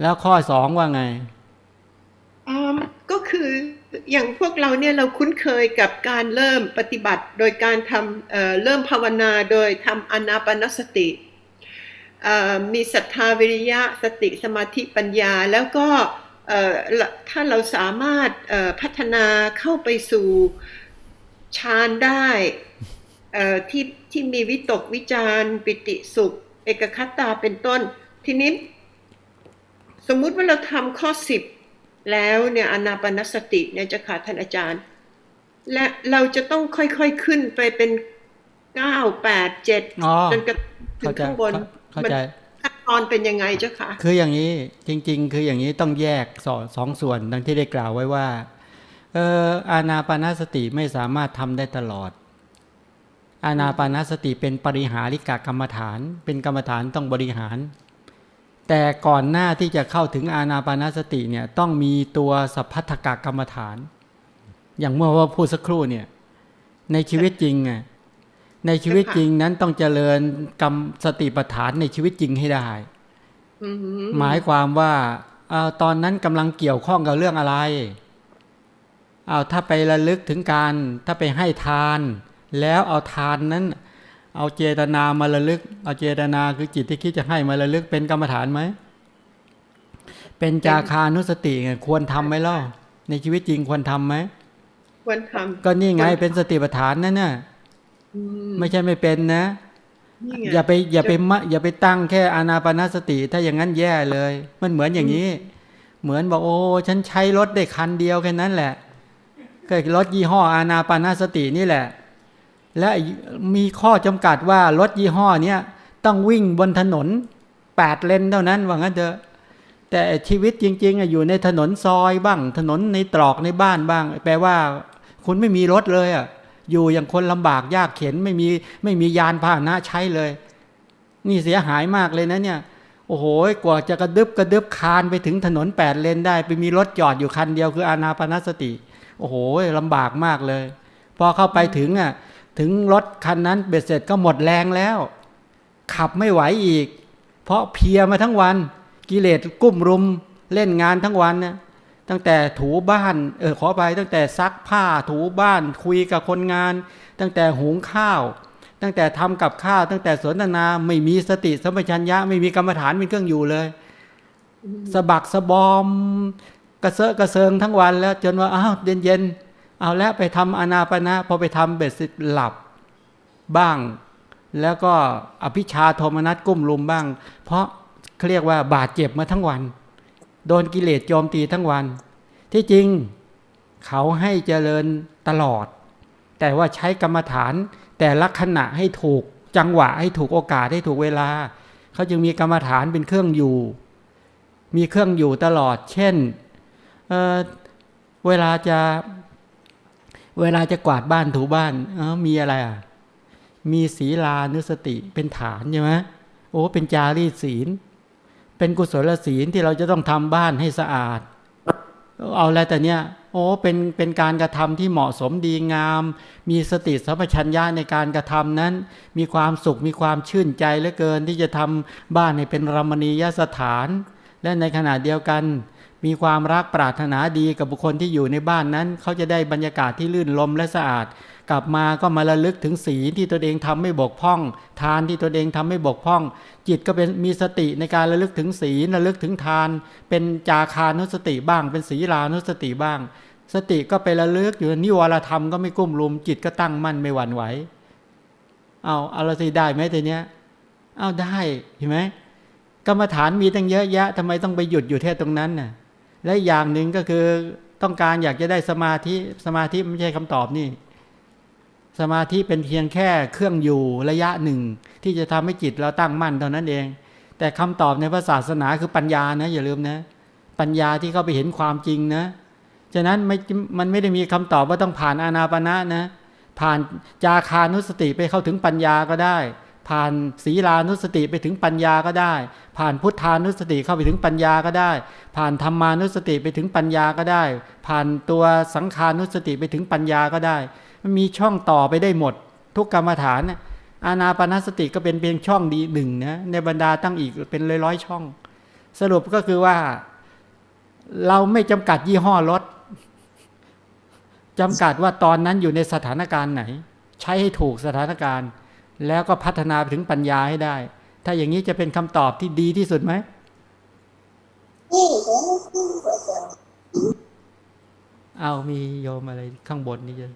แล้วข้อสองว่าไงอืมก็คืออย่างพวกเราเนี่ยเราคุ้นเคยกับการเริ่มปฏิบัติ โดยการทำเเริ่มภาวนาโดยทำอนาปนสติมีศรัทธาวิริยะสติสมาธิปัญญา แล้วก็ถ้าเราสามารถพัฒนาเข้าไปสู่ฌานได้ที่ที่มีวิตกวิจารปิติสุข เอกคตาเป็นต้น ทีนี้ สมมุติว่าเราทำข้อสิบแล้วเนี่ยอนาปานสติเนี่ยจะขาดท่านอาจารย์ และเราจะต้องค่อยๆขึ้นไปเป็นเก้าแปดเจ็ดอ๋อจนกระถึเข้างใจข้างบนเข้าใจมันขั้นตอนเป็นยังไงเจ้าคะคืออย่างนี้จริง ๆ คืออย่างนี้ต้องแยกสองสองส่วนดังที่ได้กล่าวไว้ว่าเอออานาปานสติไม่สามารถทำได้ตลอด อานาปานสติเป็นปริหาริกากรรมฐาน เป็นกรรมฐานต้องบริหาร แต่ก่อนหน้าที่จะเข้าถึงอานาปานสติเนี่ยต้องมีตัวสัพพัทธกกรรมฐาน อย่างเมื่อว่าพูดสักครู่เนี่ยในชีวิตจริงไงในชีวิตจริงนั้นต้องเจริญกรรมสติปัฏฐานในชีวิตจริงให้ได้อือหือหมายความว่าเอาตอนนั้นกำลังเกี่ยวข้องกับเรื่องอะไรเอาถ้าไประลึกถึงการถ้าไปให้ทาน แล้วเอาทานนั้น เอาเจตนามาระลึก เอาเจตนาคือจิตที่คิดจะให้มาระลึกเป็นกรรมฐานไหม เป็นจาคานุสติไงควรทำไหมล่ะในชีวิตจริงควรทำไหมควรทก็นี่ไงเป็นสติปัฏฐานนั่นน่ะำอืมไม่ใช่ไม่เป็นนะนี่ไงอย่าไปอย่าไปมะอย่าไปตั้งแค่อานาปานสติ ถ้าอย่างนั้นแย่เลย มันเหมือนอย่างนี้ เหมือนบอกโอ้ฉันใช้รถได้คันเดียวแค่นั้นแหละก็รถยี่ห้ออานาปานสตินี่แหละ และมีข้อจำกัดว่ารถยี่ห้อเนี้ยต้องวิ่งบนถนนแปดเลนเท่านั้นว่างั้นเถอะแต่ชีวิตจริงๆอะอยู่ในถนนซอยบ้าง ถนนในตรอกในบ้านบ้าง แปลว่า คุณไม่มีรถเลยอะอยู่อย่างคนลำบากยากเข็นไม่มีไม่มียานพาหนะใช้เลย นี่เสียหายมากเลยนะเนี่ยโอ้โหกว่าจะกระดึบกระดึบคานไปถึงถนนแปดเลนได้ ไปมีรถจอดอยู่คันเดียวคืออานาปนสติ โอ้โหลำบากมากเลย พอเข้าไปถึงอะ ถึงรถคันนั้นเบ็ดเสร็จก็หมดแรงแล้ว ขับไม่ไหวอีก เพราะเพียมาทั้งวัน กิเลสกุ้มรุมเล่นงานทั้งวันนะตั้งแต่ถูบ้านเออขอไปตั้งแต่ซักผ้าถูบ้านคุยกับคนงาน ตั้งแต่หุงข้าว ตั้งแต่ทำกับข้าวตั้งแต่สนทนาไม่มีสติสัมปชัญญะไม่มีกรรมฐานเป็นเครื่องอยู่เลยสะบักสะบอม กระเซาะกระเซิงทั้งวันแล้ว จนว่าอ้าวเย็นเย็น เอาแล้วไปทำอนาปนะพอไปทำเบ็ดสร็จหลับบ้าง แล้วก็อภิชาโทมนัสกุ้มลุมบ้าง เพราะเขาเรียกว่าบาดเจ็บมาทั้งวัน โดนกิเลสโจมตีทั้งวัน ที่จริงเขาให้เจริญตลอด แต่ว่าใช้กรรมฐานแต่ละขณะให้ถูกจังหวะให้ถูกโอกาสให้ถูกเวลา เขาจึงมีกรรมฐานเป็นเครื่องอยู่ มีเครื่องอยู่ตลอด เช่นเเวลาจะ เวลาจะกวาดบ้านถูบ้านเออมีอะไรอะ มีศีลานุสติเป็นฐานใช่ไหมโอ้เป็นจารีศีล เป็นกุศลศีลที่เราจะต้องทำบ้านให้สะอาด เอาแล้วแต่เนี้ยโอ้เป็นเป็นการกระทำที่เหมาะสมดีงาม มีสติสัมปชัญญะในการกระทำนั้น มีความสุขมีความชื่นใจเหลือเกินที่จะทำบ้านให้เป็นรมณียสถาน และในขณะเดียวกัน มีความรักปรารถนาดีกับบุคคลที่อยู่ในบ้านนั้น เขาจะได้บรรยากาศที่ลื่นลมและสะอาด กลับมาก็มาระลึกถึงศีลที่ตนเองทำไม่บกพร่อง ทานที่ตนเองทำไม่บกพร่อง จิตก็เป็นมีสติในการระลึกถึงศีลระลึกถึงทาน เป็นจาคานุสติบ้าง เป็นศีลานุสติบ้าง สติก็ไประลึกอยู่นิวรธรรมก็ไม่กุ้มลุม จิตก็ตั้งมั่นไม่หวั่นไหวเอาเอาละสิได้ไหมทีเนี้ยเอาได้เห็นไหมกรรมฐานมีตั้งเยอะแยะทำไมต้องไปหยุดอยู่แค่ตรงนั้นน่ะ และอย่างหนึ่งก็คือต้องการอยากจะได้สมาธิสมาธิไม่ใช่คำตอบนี่ สมาธิเป็นเพียงแค่เครื่องอยู่ระยะหนึ่ง ที่จะทำให้จิตเราตั้งมั่นเท่านั้นเอง แต่คำตอบในพระศาสนาคือปัญญานะอย่าลืมนะ ปัญญาที่เข้าไปเห็นความจริงนะฉะนั้นไม่มันไม่ได้มีคำตอบว่าต้องผ่านอานาปนะนะ ผ่านจาคานุสติไปเข้าถึงปัญญาก็ได้ ผ่านศีลานุสติไปถึงปัญญาก็ได้ ผ่านพุทธานุสติเข้าไปถึงปัญญาก็ได้ ผ่านธรรมานุสติไปถึงปัญญาก็ได้ ผ่านตัวสังขานุสติไปถึงปัญญาก็ได้ มันมีช่องต่อไปได้หมด ทุกกรรมฐานอานาปาสติก็เป็นเพียงช่องดีหนึ่งนะในบรรดาตั้งอีกเป็นร้อยร้อยๆช่อง สรุปก็คือว่า เราไม่จำกัดยี่ห้อรถจำกัดว่าตอนนั้นอยู่ในสถานการณ์ไหน ใช้ให้ถูกสถานการณ์ แล้วก็พัฒนาไปถึงปัญญาให้ได้ ถ้าอย่างนี้จะเป็นคำตอบที่ดีที่สุดไหมนี่แล้วที่อาจารย์เอามีโยมอะไรข้างบนนี่จะ